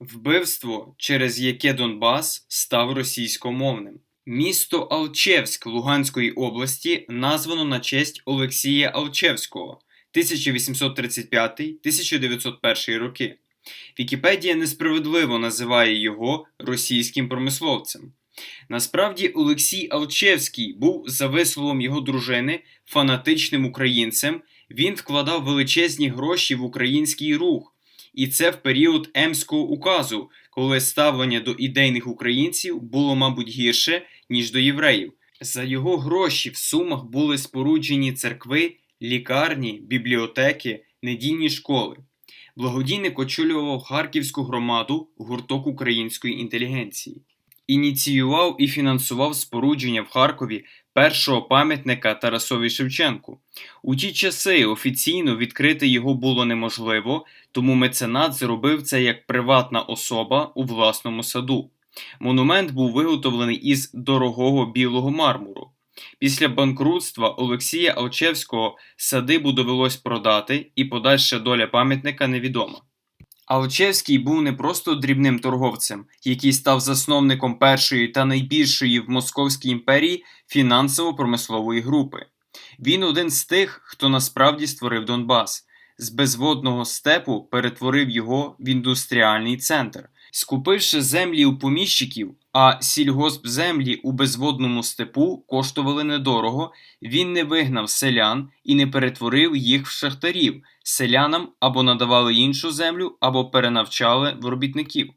Вбивство, через яке Донбас став російськомовним. Місто Алчевськ Луганської області названо на честь Олексія Алчевського 1835-1901 роки. Вікіпедія несправедливо називає його російським промисловцем. Насправді, Олексій Алчевський був, за висловом його дружини, фанатичним українцем. Він вкладав величезні гроші в український рух, і це в період Емського указу, коли ставлення до ідейних українців було, мабуть, гірше, ніж до євреїв. За його гроші в Сумах були споруджені церкви, лікарні, бібліотеки, недільні школи. Благодійник очолював Харківську громаду гурток української інтелігенції. Ініціював і фінансував спорудження в Харкові першого пам'ятника Тарасові Шевченку. У ті часи офіційно відкрити його було неможливо, тому меценат зробив це як приватна особа у власному саду. Монумент був виготовлений із дорогого білого мармуру. Після банкрутства Олексія Алчевського садибу довелось продати, і подальша доля пам'ятника невідома. Алчевський був не просто дрібним торговцем, який став засновником першої та найбільшої в Московській імперії фінансово-промислової групи. Він один з тих, хто насправді створив Донбас, з безводного степу перетворив його в індустріальний центр, скупивши землі у поміщиків, а сільгоспземлі у безводному степу коштували недорого. Він не вигнав селян і не перетворив їх в шахтарів. Селянам або надавали іншу землю, або перенавчали в робітників.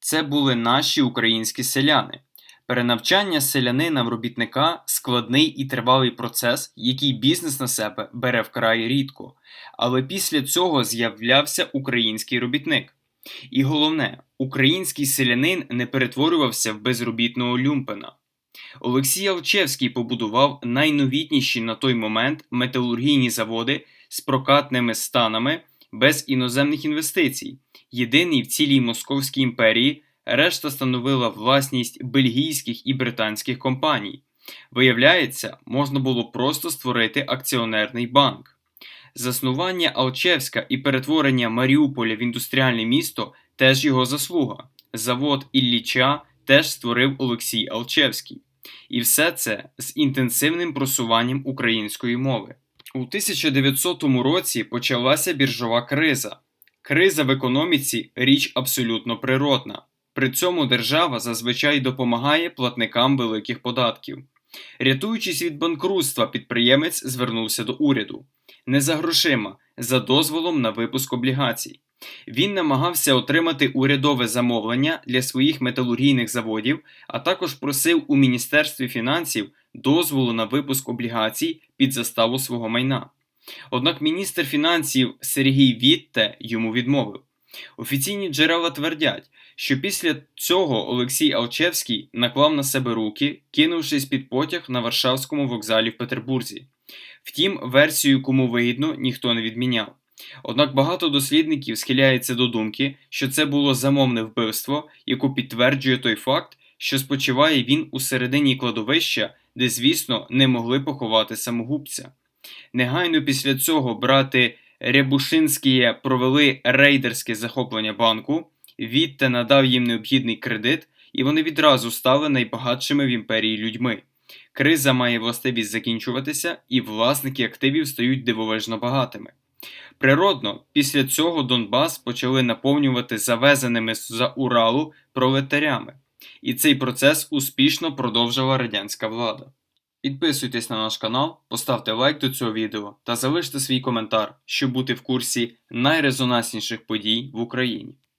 Це були наші українські селяни. Перенавчання селянина в робітника складний і тривалий процес, який бізнес на себе бере вкрай рідко. Але після цього з'являвся український робітник. І головне, український селянин не перетворювався в безробітного люмпена. Олексій Алчевський побудував найновітніші на той момент металургійні заводи з прокатними станами без іноземних інвестицій, єдиний в цілій Московській імперії. Решта становила власність бельгійських і британських компаній. Виявляється, можна було просто створити акціонерний банк. Заснування Алчевська і перетворення Маріуполя в індустріальне місто теж його заслуга. Завод Ілліча теж створив Олексій Алчевський. І все це з інтенсивним просуванням української мови. У 1900 році почалася біржова криза. Криза в економіці річ абсолютно природна. При цьому держава зазвичай допомагає платникам великих податків. Рятуючись від банкрутства, підприємець звернувся до уряду не за грошима, за дозволом на випуск облігацій. Він намагався отримати урядове замовлення для своїх металургійних заводів, а також просив у Міністерстві фінансів дозволу на випуск облігацій під заставу свого майна. Однак міністр фінансів Сергій Вітте йому відмовив. Офіційні джерела твердять, що після цього Олексій Алчевський наклав на себе руки, кинувшись під потяг на Варшавському вокзалі в Петербурзі. Втім, версію, кому вигідно, ніхто не відміняв. Однак багато дослідників схиляється до думки, що це було замовне вбивство, яку підтверджує той факт, що спочиває він у середині кладовища, де, звісно, не могли поховати самогубця. Негайно після цього брати Рябушинські провели рейдерське захоплення банку, Вітте надав їм необхідний кредит, і вони відразу стали найбагатшими в імперії людьми. Криза має властивість закінчуватися, і власники активів стають дивовижно багатими. Природно, після цього Донбас почали наповнювати завезеними за Уралу пролетарями, і цей процес успішно продовжила радянська влада. Підписуйтесь на наш канал, поставте лайк до цього відео та залиште свій коментар, щоб бути в курсі найрезонансніших подій в Україні.